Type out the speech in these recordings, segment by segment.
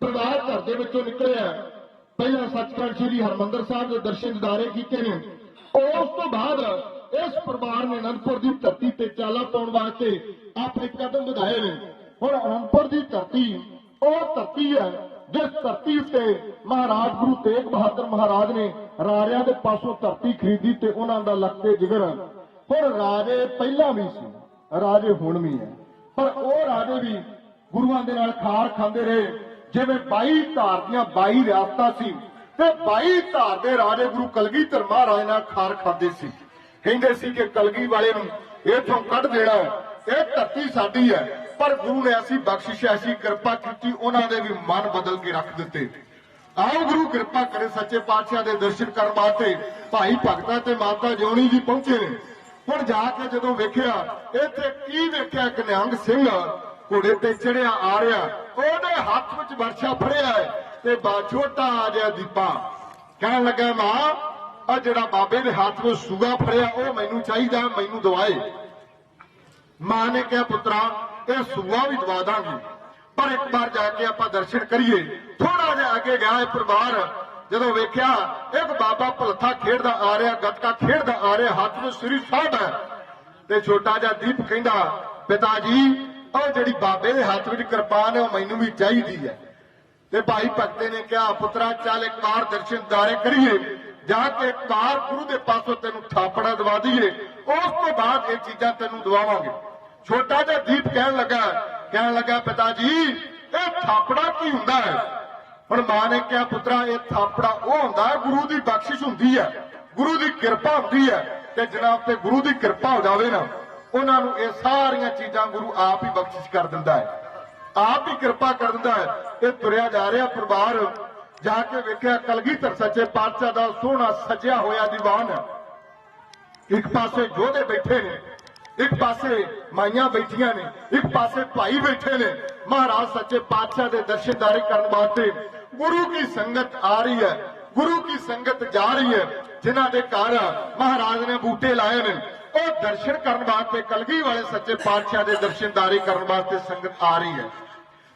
ਪਰਿਵਾਰ ਘਰ ਦੇ ਵਿੱਚੋਂ ਨਿਕਲਿਆ। ਪਹਿਲਾਂ ਸੱਚਖੰਡ ਸ੍ਰੀ ਹਰਮੰਦਰ ਸਾਹਿਬ ਦੇ ਦਰਸ਼ਨ ਦਿਦਾਰੇ ਕੀਤੇ ਨੇ। ਉਸ ਤੋਂ ਬਾਅਦ ਇਸ ਪਰਿਵਾਰ ਨੇ ਅਨੰਦਪੁਰ ਦੀ ਧਰਤੀ ਤੇ ਚਾਲਾ ਪਾਉਣ ਵਾਸਤੇ ਆਪਣੇ ਕਦਮ ਵਧਾਏ ਨੇ। ਹੁਣ ਅਨੰਦਪੁਰ ਦੀ ਧਰਤੀ, ਉਹ ਧਰਤੀ ਹੈ ਜਿਸ ਧਰਤੀ ਉੱਤੇ ਮਹਾਰਾਜ ਗੁਰੂ ਤੇਗ ਬਹਾਦਰ ਮਹਾਰਾਜ ਨੇ ਰਾਜਿਆਂ ਦੇ ਪਾਸੋਂ ਧਰਤੀ ਖਰੀਦੀ ਤੇ ਉਹਨਾਂ ਦਾ ਲਖਤੇ ਜਿਗਰ। ਹੁਣ ਰਾਜੇ ਪਹਿਲਾਂ ਵੀ ਸੀ, ਰਾਜੇ ਹੁਣ ਵੀ ਹੈ। ਪਰ ਉਹ ਰਾਜੇ ਵੀ ਗੁਰੂਆਂ ਦੇ ਨਾਲ ਖਾਰ ਖਾਂਦੇ ਰਹੇ। ਜਿਵੇਂ 22 ਧਾਰ ਦੀਆਂ 22 ਰਿਆਸਤਾਂ ਸੀ ਤੇ 22 ਧਾਰ ਦੇ ਰਾਜੇ ਗੁਰੂ ਕਲਗੀਧਰ ਮਹਾਰਾਜ ਨਾਲ ਖਾਰ ਖਾਂਦੇ ਸੀ। ਕਹਿੰਦੇ ਸੀ ਕਿ ਕਲਗੀ ਵਾਲੇ ਨੂੰ ਇਥੋਂ ਕੱਢ ਦੇਣਾ ਇਹ ਧਰਤੀ ਸਾਡੀ ਹੈ, ਪਰ ਗੁਰੂ ਨੇ ਐਸੀ ਬਖਸ਼ਿਸ਼ ਐਸੀ ਕਿਰਪਾ ਕੀਤੀ, ਉਹਨਾਂ ਦੇ ਵੀ ਮਨ ਬਦਲ ਕੇ ਰੱਖ ਦਿੱਤੇ। ਆਓ ਗੁਰੂ ਕਿਰਪਾ ਕਰੇ ਸੱਚੇ ਪਾਤਸ਼ਾਹ ਦੇ ਦਰਸ਼ਨ ਕਰਨ ਵਾਸਤੇ ਭਾਈ ਭਗਤਾ ਤੇ ਮਾਤਾ ਜਿਉਣੀ ਜੀ ਪਹੁੰਚੇ ਨੇ। ਹੁਣ ਜਾ ਕੇ ਜਦੋਂ ਵੇਖਿਆ, ਇੱਥੇ ਕੀ ਵੇਖਿਆ ਕਿ ਨਿਹੰਗ ਸਿੰਘ ਘੋੜੇ ਤੇ ਚੜਿਆ ਆ ਰਿਹਾ। ਉਹਦੇ ਹੱਥ ਵਿੱਚ ਵਰਸ਼ਾ ਫੜਿਆ ਤੇ ਬਾ ਛੋਟਾ ਜਿਹਾ ਦੀਪਾ। ਕਹਿਣ ਲੱਗਾ, ਮਾਂ ਆ ਜਿਹੜਾ ਬਾਬੇ ਦੇ ਹੱਥ ਵਿੱਚ ਸੂਗਾ ਫੜਿਆ, ਉਹ ਮੈਨੂੰ ਚਾਹੀਦਾ, ਮੈਨੂੰ ਦਵਾਏ। ਮਾਂ ਨੇ ਕਿਹਾ, ਪੁੱਤਰਾ, ਇਹ ਸੂਆ ਵੀ ਦਵਾ ਦਾਂਗੀ। ਪਰ ਇੱਕ ਵਾਰ ਜਾ ਕੇ ਆਪਾਂ ਦਰਸ਼ਨ ਕਰੀਏ। ਥੋੜਾ ਜਿਹਾ ਅੱਗੇ ਗਿਆ ਇਹ ਪਰਿਵਾਰ। ਜਦੋਂ ਵੇਖਿਆ, ਇੱਕ ਬਾਬਾ ਭਲੱਥਾ ਖੇਡਦਾ ਆ ਰਿਹਾ, ਗੱਤਕਾ ਖੇਡਦਾ ਆ ਰਿਹਾ, ਹੱਥ ਵਿੱਚ ਸ੍ਰੀ ਸਾਹਿਬ ਹੈ। ਤੇ ਛੋਟਾ ਜਿਹਾ ਦੀਪ ਕਹਿੰਦਾ, ਪਿਤਾ ਜੀ ਉਹ ਜਿਹੜੀ ਬਾਬੇ ਦੇ ਹੱਥ ਵਿੱਚ ਕਿਰਪਾਨ ਹੈ, ਉਹ ਮੈਨੂੰ ਵੀ ਚਾਹੀਦੀ ਹੈ। ਤੇ ਭਾਈ ਭਗਤੇ ਨੇ ਕਿਹਾ, ਪੁੱਤਰਾ, ਚੱਲ ਇੱਕ ਵਾਰ ਦਰਸ਼ਨ ਦਾਰੇ ਕਰੀਏ, ਜਾ ਕੇ ਇੱਕ ਵਾਰ ਗੁਰੂ ਦੇ ਪਾਸੋਂ ਤੈਨੂੰ ਥਾਪੜਾ ਦਵਾ ਦਈਏ, ਉਸ ਤੋਂ ਬਾਅਦ ਇਹ ਚੀਜ਼ਾਂ ਤੈਨੂੰ ਦਵਾਵਾਂਗੇ। ਛੋਟਾ ਜਿਹਾ ਦੀਪ ਕਹਿਣ ਲੱਗਾ ਕਹਿਣ ਲੱਗਾ, ਪਿਤਾ ਜੀ, ਇਹ ਥਾਪੜਾ ਕੀ ਹੁੰਦਾ ਹੈ? ਹੁਣ ਮਾਂ ਨੇ ਕਿਹਾ, ਪੁੱਤਰਾ, ਇਹ ਥਾਪੜਾ ਉਹ ਹੁੰਦਾ ਗੁਰੂ ਦੀ ਬਖਸ਼ਿਸ਼ ਹੁੰਦੀ ਹੈ, ਗੁਰੂ ਦੀ ਕਿਰਪਾ ਹੁੰਦੀ ਹੈ, ਤੇ ਜਨਾਬ, ਤੇ ਗੁਰੂ ਦੀ ਕਿਰਪਾ ਹੋ ਜਾਵੇ ਨਾ। ਉਹਨਾਂ ਨੂੰ ਇਹ ਸਾਰੀਆਂ ਚੀਜ਼ਾਂ ਗੁਰੂ ਆਪ ਹੀ ਬਖਸ਼ਿਸ਼ ਕਰ ਦਿੰਦਾ ਹੈ। ਆਪ ਹੀ ਕਿਰਪਾ ਕਰ ਦਿੰਦਾ ਹੈ। ਇਹ ਤੁਰਿਆ ਜਾ ਰਿਹਾ ਪਰਿਵਾਰ, ਜਾ ਕੇ ਵੇਖਿਆ ਕਲਗੀਧਰ ਸੱਚੇ ਪਾਤਸ਼ਾਹ ਦਾ ਸੋਹਣਾ ਸਜਿਆ ਹੋਇਆ ਦੀਵਾਨ। ਇੱਕ ਪਾਸੇ ਯੋਧੇ ਬੈਠੇ ਨੇ, ਇੱਕ ਪਾਸੇ ਮਾਈਆਂ ਬੈਠੀਆਂ ਨੇ, ਇੱਕ ਪਾਸੇ ਭਾਈ ਬੈਠੇ ਨੇ। ਮਹਾਰਾਜ ਸੱਚੇ ਪਾਤਸ਼ਾਹ ਦੇ ਦਰਸ਼ਨਦਾਰੀ ਕਰਨ ਵਾਸਤੇ ਗੁਰੂ ਕੀ ਸੰਗਤ ਆ ਰਹੀ ਹੈ, ਗੁਰੂ ਕੀ ਸੰਗਤ ਜਾ ਰਹੀ ਹੈ। ਜਿਨ੍ਹਾਂ ਦੇ ਘਰ ਮਹਾਰਾਜ ਨੇ ਬੂਟੇ ਲਾਏ ਨੇ ਉਹ ਦਰਸ਼ਨ ਕਰਨ ਵਾਸਤੇ ਕਲਗੀ ਵਾਲੇ ਸੱਚੇ ਪਾਤਸ਼ਾਹ ਦੇ ਦਰਸ਼ਨਦਾਰੀ ਕਰਨ ਵਾਸਤੇ ਸੰਗਤ ਆ ਰਹੀ ਹੈ।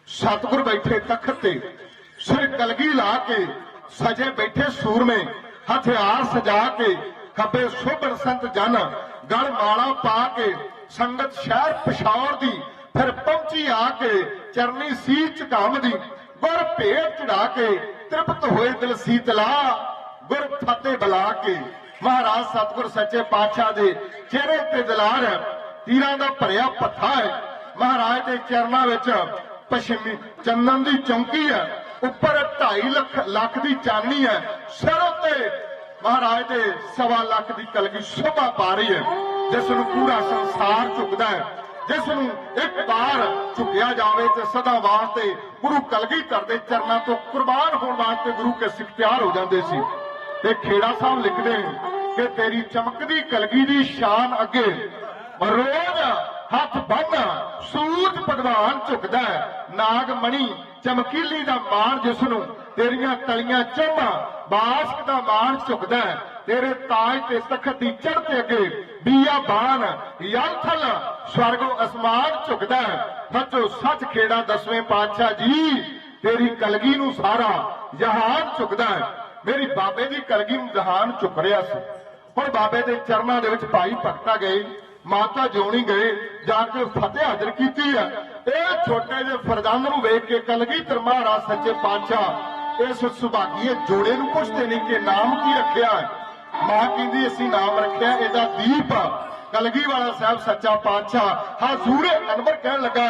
ਸਤਿਗੁਰ ਬੈਠੇ ਤਖਤ ਤੇ, ਸਿਰ ਕਲਗੀ ਲਾ ਕੇ, ਸਜੇ ਬੈਠੇ ਸੂਰਮੇ, ਹਥਿਆਰ ਸਜਾ ਕੇ, ਖੱਬੇ ਸੋਭਣ ਸੰਤ ਜਨ, ਗਲ ਮਾਲਾ ਪਾ ਕੇ, ਸੰਗਤ ਸ਼ਹਿਰ ਪਸ਼ੌਰ ਦੀ, ਫਿਰ ਪਹੁੰਚੀ ਆ ਕੇ, ਚਰਨੀ ਸੀ ਝਕਾਮ ਦੀ, ਗੁਰ ਭੇਟ ਚੜਾ ਕੇ, ਤ੍ਰਿਪਤ ਹੋਏ ਦਿਲ ਸੀਤਲਾ, ਗੁਰ ਫਤਿਹ ਬੁਲਾ ਕੇ। ਮਹਾਰਾਜ ਸਤਿਗੁਰ ਸੱਚੇ ਪਾਤਸ਼ਾਹ ਦੇ ਚਿਹਰੇ ਤੇ ਦਲਾਰ ਹੈ, ਤੀਰਾਂ ਦਾ ਭਰਿਆ ਪੱਥਾ ਹੈ। ਮਹਾਰਾਜ ਦੇ ਚਰਨਾਂ ਵਿੱਚ ਪਸ਼ਮੀ ਚੰਨਨ ਦੀ ਚੌਂਕੀ ਹੈ, ਉੱਪਰ 2.5 ਲੱਖ ਲੱਖ ਦੀ ਚਾਨਣੀ ਹੈ। ਸਿਰ ਉੱਤੇ ਮਹਾਰਾਜ ਦੇ ਸਵਾ ਲੱਖ ਦੀ ਕਲਗੀ ਸ਼ੋਭਾ ਪਾ ਰਹੀ ਹੈ, ਜਿਸ ਨੂੰ ਪੂਰਾ ਸੰਸਾਰ ਝੁਕਦਾ ਹੈ। ਜਿਸ ਨੂੰ ਇੱਕ ਵਾਰ ਝੁਕਿਆ ਜਾਵੇ ਤੇ ਸਦਾ ਵਾਸਤੇ ਗੁਰੂ ਕਲਗੀ ਦੇ ਚਰਨਾਂ ਤੋਂ ਕੁਰਬਾਨ ਹੋਣ ਵਾਸਤੇ ਗੁਰੂ ਕੇ ਸਿੱਖ ਤਿਆਰ ਹੋ ਜਾਂਦੇ ਸੀ। ਤੇ ਖੇੜਾ ਸਾਹਿਬ ਲਿਖਦੇ ਨੇ ਕਿ ਤੇਰੀ ਚਮਕਦੀ ਕਲਗੀ ਦੀ ਸ਼ਾਨ ਅੱਗੇ ਰੋਜ਼ ਹੱਥ ਬੰਨ ਸੂਰਜ ਭਗਵਾਨ ਝੁਕਦਾ ਹੈ। ਨਾਗ ਚਮਕੀਲੀ ਦਾ ਮਾਣ ਜਿਸ ਨੂੰ ਤੇਰੀਆਂ ਤਲੀਆਂ ਚੰਮਾ ਬਾਸ਼ਕ ਦਾ ਮਾਣ ਝੁਕਦਾ ਹੈ। ਤੇਰੇ ਤਾਜ ਤੇ ਤਖਤ ਦੀ ਚੜ੍ਹਤੇ ਅੱਗੇ ਬੀਆ ਬਾਣ ਯਲਥਲ ਸਵਰਗੋ ਅਸਮਾਨ ਝੁਕਦਾ ਹੈ। ਸੱਚੋ ਸੱਚ ਖੇੜਾ ਦਸਵੇਂ ਪਾਤਸ਼ਾਹ ਜੀ, ਤੇਰੀ ਕਲਗੀ ਨੂੰ ਸਾਰਾ ਜਹਾਨ ਝੁਕਦਾ ਹੈ। ਮੇਰੀ ਬਾਬੇ ਦੀ ਕਲਗੀ ਨੂੰ ਜਹਾਨ ਝੁਕ ਰਿਹਾ ਸੀ। ਹੁਣ ਬਾਬੇ ਦੇ ਚਰਨਾਂ ਦੇ ਵਿੱਚ ਭਾਈ ਭਗਤਾ ਗਏ, ਮਾਤਾ ਜਿਉਣੀ ਗਏ ਜਾ ਕੇ ਫਤਿਹ ਹਾਜ਼ਰ ਕੀਤੀ ਹੈ ਇਹ ਛੋਟੇ ਜਿਹੇ ਫਰਜ਼ੰਦ ਨੂੰ ਵੇਖ ਕੇ ਕਲਗੀਧਰ ਮਹਾਰਾਜ ਸੱਚੇ ਪਾਤਸ਼ਾਹ ਇਸ ਸੁਭਾਗੀਏ ਜੋੜੇ ਨੂੰ ਪੁੱਛਦੇ ਨਹੀਂ ਕਿ ਨਾਮ ਕੀ ਰੱਖਿਆ ਹੈ? ਮਾਂ ਕਹਿੰਦੀ, ਅਸੀਂ ਨਾਮ ਰੱਖਿਆ, ਇਹਦਾ ਦੀਪ ਕਲਗੀ ਵਾਲਾ ਸਾਹਿਬ ਸੱਚਾ ਪਾਤਸ਼ਾਹ ਹਜ਼ੂਰ ਅਨਵਰ ਕਹਿਣ ਲੱਗਾ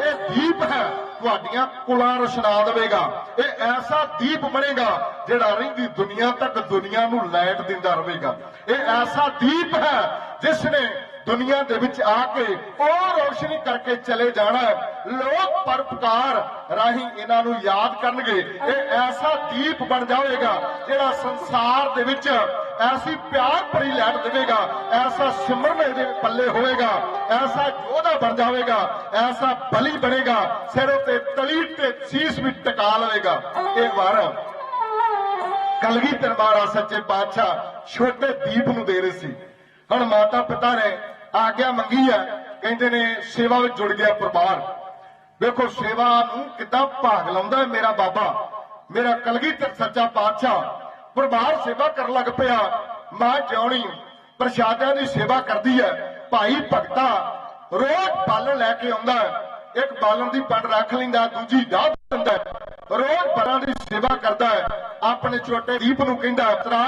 ਇਹ ਦੀਪ ਹੈ। ਤੁਹਾਡੀਆਂ ਕੁਲਾਂ ਰੋਸ਼ਨਾ ਦੇਵੇਗਾ। ਇਹ ਐਸਾ ਦੀਪ ਬਣੇਗਾ ਜਿਹੜਾ ਰਹਿੰਦੀ ਦੁਨੀਆ ਤੱਕ ਦੁਨੀਆ ਨੂੰ ਲਾਈਟ ਦਿੰਦਾ ਰਹੇਗਾ। ਇਹ ਐਸਾ ਦੀਪ ਹੈ ਜਿਸ ਨੇ ਦੁਨੀਆ ਦੇ ਵਿੱਚ ਆ ਕੇ ਉਹ ਰੋਸ਼ਨੀ ਕਰਕੇ ਚਲੇ ਜਾਣਾ ਲੋਕ ਪਰਪਕਾਰ ਰਾਹੀਂ ਇਹਨਾਂ ਨੂੰ ਯਾਦ ਕਰਨਗੇ। ਇਹ ਐਸਾ ਦੀਪ ਬਣ ਜਾਵੇਗਾ ਜਿਹੜਾ ਸੰਸਾਰ ਦੇ ਵਿੱਚ ਐਸੀ ਪਿਆਰ ਭਰੀ ਲੈਟ ਦੇਵੇਗਾ, ਐਸਾ ਸਿਮਰਨ ਇਹਦੇ ਪੱਲੇ ਹੋਵੇਗਾ, ਐਸਾ ਯੋਧਾ ਬਣ ਜਾਵੇਗਾ, ਐਸਾ ਬਲੀ ਬਣੇਗਾ, ਸਿਰ ਉੱਤੇ ਤਲੀ ਤੇ ਸੀਸ ਵੀ ਟਿਕਾ ਲਵੇਗਾ। ਇਹ ਵਾਰ ਕਲਗੀ ਦਰਬਾਰਾ ਸੱਚੇ ਪਾਤਸ਼ਾਹ, ਛੋਟੇ ਦੀਪ ਨੂੰ ਦੇ ਰਹੇ ਸੀ। ਹੁਣ ਮਾਤਾ ਪਿਤਾ ਨੇ ਆਗਿਆ ਮੰਗੀ ਹੈ ਕਹਿੰਦੇ ਨੇ ਸੇਵਾ ਵਿੱਚ ਜੁੜ ਗਿਆ ਪਰਿਵਾਰ। ਵੇਖੋ, ਸੇਵਾ ਨੂੰ ਕਿੱਦਾਂ ਭਾਗ ਲਾਉਂਦਾ ਮੇਰਾ ਬਾਬਾ, ਮੇਰਾ ਕਲਗੀਧਰ ਸੱਚਾ ਪਾਤਸ਼ਾਹ। ਪਰਿਵਾਰ ਸੇਵਾ ਕਰਨ ਲੱਗ ਪਿਆ। ਮਾਂ ਜਿਉਣੀ ਪ੍ਰਸ਼ਾਦਿਆਂ ਦੀ ਸੇਵਾ ਕਰਦੀ ਹੈ ਭਾਈ ਭਗਤਾ ਰੋਜ਼ ਬਾਲਣ ਲੈ ਕੇ ਆਉਂਦਾ ਇੱਕ ਬਾਲਣ ਦੀ ਪੰਡ ਰੱਖ ਲੈਂਦਾ, ਦੂਜੀ ਢਾਹ ਦਿੰਦਾ ਰੋਜ਼ ਬਰਾਂ ਦੀ ਸੇਵਾ ਕਰਦਾ ਹੈ ਆਪਣੇ ਛੋਟੇ ਦੀਪ ਨੂੰ ਕਹਿੰਦਾ ਤਰਾ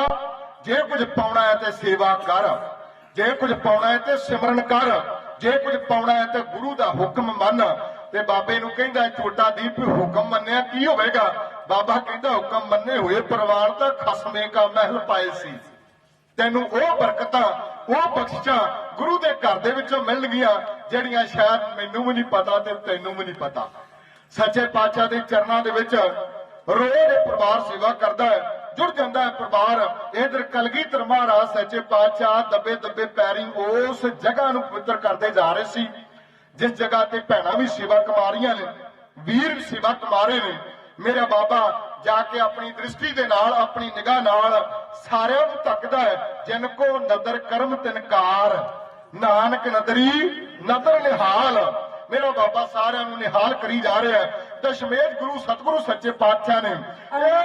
ਜੇ ਕੁਝ ਪਾਉਣਾ ਹੈ ਤੇ ਸੇਵਾ ਕਰ। ਜੇ ਕੁਝ ਪਾਉਣਾ ਹੈ ਤੇ ਸਿਮਰਨ ਕਰ। ਜੇ ਕੁਝ ਪਾਉਣਾ ਹੈ ਤੇ ਗੁਰੂ ਦਾ ਹੁਕਮ ਮੰਨ। ਤੇ ਬਾਬੇ ਨੂੰ ਕਹਿੰਦਾ, ਛੋਟਾ ਦੀਪ ਹੁਕਮ ਮੰਨਿਆ ਕੀ ਹੋਵੇਗਾ? ਬਾਬਾ ਕਹਿੰਦਾ ਹੁਕਮ ਮੰਨੇ ਹੋਏ ਪਰਿਵਾਰ ਤਾਂ ਖਸਮੇ ਕਾ ਮਹਿਲ ਪਾਏ ਸੀ। ਤੈਨੂੰ ਉਹ ਬਰਕਤਾਂ, ਉਹ ਬਖਸ਼ਿਸ਼ਾਂ ਗੁਰੂ ਦੇ ਘਰ ਦੇ ਵਿੱਚੋਂ ਮਿਲਣਗੀਆਂ ਜਿਹੜੀਆਂ ਸ਼ਾਇਦ ਮੈਨੂੰ ਵੀ ਨਹੀਂ ਪਤਾ ਤੇ ਤੈਨੂੰ ਵੀ ਨਹੀਂ ਪਤਾ। ਸੱਚੇ ਪਾਤਸ਼ਾਹ ਦੇ ਚਰਨਾਂ ਦੇ ਵਿੱਚ ਰੋਜ਼ ਪਰਿਵਾਰ ਸੇਵਾ ਕਰਦਾ ਹੈ, ਜੁੜ ਜਾਂਦਾ ਹੈ ਪਰਿਵਾਰ। ਇਧਰ ਕਲਗੀਧਰ ਮਹਾਰਾਜ ਸੱਚੇ ਪਾਤਸ਼ਾਹ ਦੱਬੇ ਦੱਬੇ ਪੈਰੀ ਉਸ ਜਗ੍ਹਾ ਨੂੰ ਪਵਿੱਤਰ ਕਰਦੇ ਜਾ ਰਹੇ ਸੀ, ਜਿਸ ਜਗ੍ਹਾ ਤੇ ਭੈਣਾਂ ਵੀ ਸੇਵਾ ਕਮਾ ਰਹੀਆਂ ਨੇ, ਵੀਰ ਵੀ ਸੇਵਾ ਕਮਾ ਰਹੇ ਨੇ। ਮੇਰਾ ਬਾਬਾ ਜਾ ਕੇ ਆਪਣੀ ਦ੍ਰਿਸ਼ਟੀ ਦੇ ਨਾਲ, ਆਪਣੀ ਨਿਗਾਹ ਨਾਲ ਸਾਰਿਆਂ ਨੂੰ ਤੱਕਦਾ ਹੈ, ਜਿਨ ਕੋ ਨਦਰ ਕਰਮ ਤਿਨਕਾਰ। ਨਾਨਕ ਨਦਰੀ, ਨਦਰ ਨਿਹਾਲ। ਮੇਰਾ ਬਾਬਾ ਸਾਰਿਆਂ ਨੂੰ ਨਿਹਾਲ ਕਰੀ ਜਾ ਰਿਹਾ ਹੈ। ਦਸ਼ਮੇਸ਼ ਗੁਰੂ, ਸਤਿਗੁਰੂ ਸੱਚੇ ਪਾਤਸ਼ਾਹ ਨੇ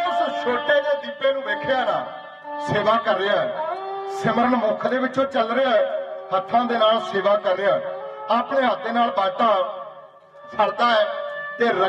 ਉਸ ਛੋਟੇ ਜਿਹੇ ਦੀਪੇ ਨੂੰ ਵੇਖਿਆ ਨਾ, ਸੇਵਾ ਕਰ ਰਿਹਾ ਸਿਮਰਨ ਮੁਖ ਦੇ ਵਿੱਚੋਂ ਚੱਲ ਰਿਹਾ ਹੱਥਾਂ ਦੇ ਨਾਲ ਸੇਵਾ ਕਰ ਰਿਹਾ ਆਪਣੇ ਹੱਥ ਦੇ ਨਾਲ ਬਾਟਾ ਫੜਦਾ ਹੈ ਤੇ